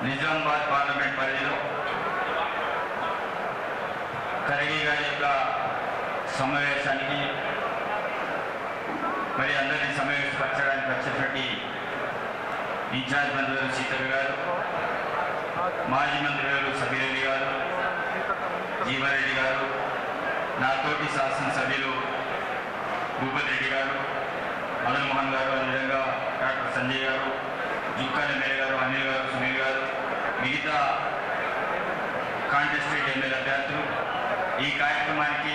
Nizamabad parliament పరిధిలో ఖర్గే గారి యొక్క సమావేశానికి మరి అందరినీ సమావేశపరచడానికి వచ్చినటువంటి ఇన్ఛార్జ్ మంత్రులు సీతయ్య గారు మాజీ మంత్రులు సబీరెడ్డి గారు జీవారెడ్డి గారు నాతోటి శాసనసభ్యులు భూపతి రెడ్డి గారు మదన్ మోహన్ గారు అదేవిధంగా డాక్టర్ సంజయ్ గారు జుక్కాని మేర గారు అనిల్ మిగతా కాంటెస్టెడ్ ఎమ్మెల్యే అభ్యర్థులు ఈ కార్యక్రమానికి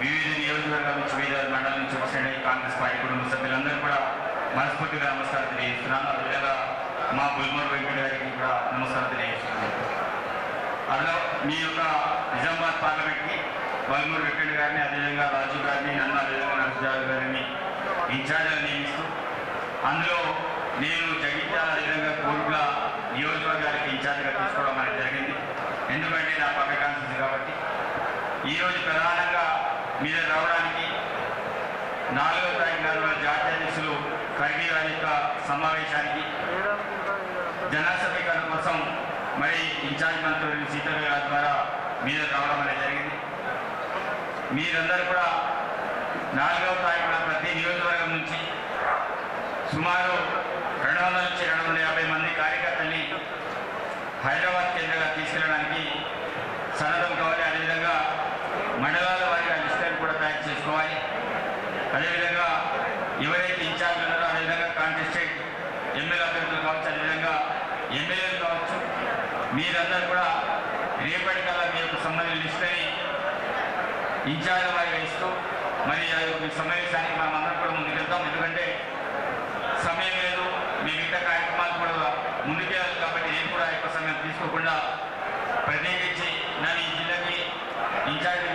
వివిధ నియోజకవర్గాల నుంచి వివిధ మండలం నుంచి వచ్చిన కాంగ్రెస్ పార్టీ కుటుంబ సభ్యులందరూ కూడా మనస్ఫూర్తిగా నమస్కారం తెలియజేస్తున్నాను. అదేవిధంగా మా బుల్మూరు వెంకట గారికి కూడా నమస్కారం తెలియజేస్తున్నాను. అందులో మీ యొక్క నిజామాబాద్ పార్లమెంట్కి బల్మూరు వెంకట గారిని అదేవిధంగా రాజు గారిని నన్ను అదేవిధంగా నరసింహారావు గారిని ఇన్ఛార్జ్గా నియమిస్తూ అందులో నేను జగిత్యాల అదేవిధంగా కోరుట్ల నియోజకవర్గానికి ఇన్ఛార్జ్గా తీసుకోవడం అనేది జరిగింది ఎందుకంటే నా పక్క కాన్సెన్స్ కాబట్టి ఈరోజు ప్రధానంగా మీద రావడానికి నాలుగో తారీఖు నాలుగు జాతీయ అధ్యక్షులు ఖర్గే గారి యొక్క సమావేశానికి జనసభీకరణ కోసం మరి ఇన్ఛార్జ్ మంత్రులు సీతయ్య గారి ద్వారా మీద రావడం అనేది జరిగింది. మీరందరూ కూడా నాలుగవ తారీఖున ప్రతి నియోజకవర్గం నుంచి సుమారు రెండు వందల నుంచి రెండు వందల యాభై మంది కార్యకర్తల్ని హైదరాబాద్ కేంద్రంగా తీసుకెళ్ళడానికి సన్నద్ధం అదేవిధంగా ఎవరైతే ఇన్ఛార్జ్ ఉన్నారో అదేవిధంగా కాంటెస్టెడ్ ఎమ్మెల్యే అభ్యర్థులు కావచ్చు అదేవిధంగా ఎమ్మెల్యేలు కావచ్చు మీరందరూ కూడా రేపటికల్లా మీ యొక్క సంబంధించిన లిస్టుని ఇన్ఛార్జ్ వారికి ఇస్తూ మరి ఆ యొక్క సమావేశానికి మనం అందరం కూడా ముందుకెళ్తాం ఎందుకంటే సమయం లేదు మీ మిగతా కార్యక్రమాలు కూడా ముందుకెళ్ళాలి కాబట్టి నేను కూడా ఎక్కువ సమయం తీసుకోకుండా ప్రత్యేకించి నన్ను ఈ జిల్లాకి ఇన్ఛార్జ్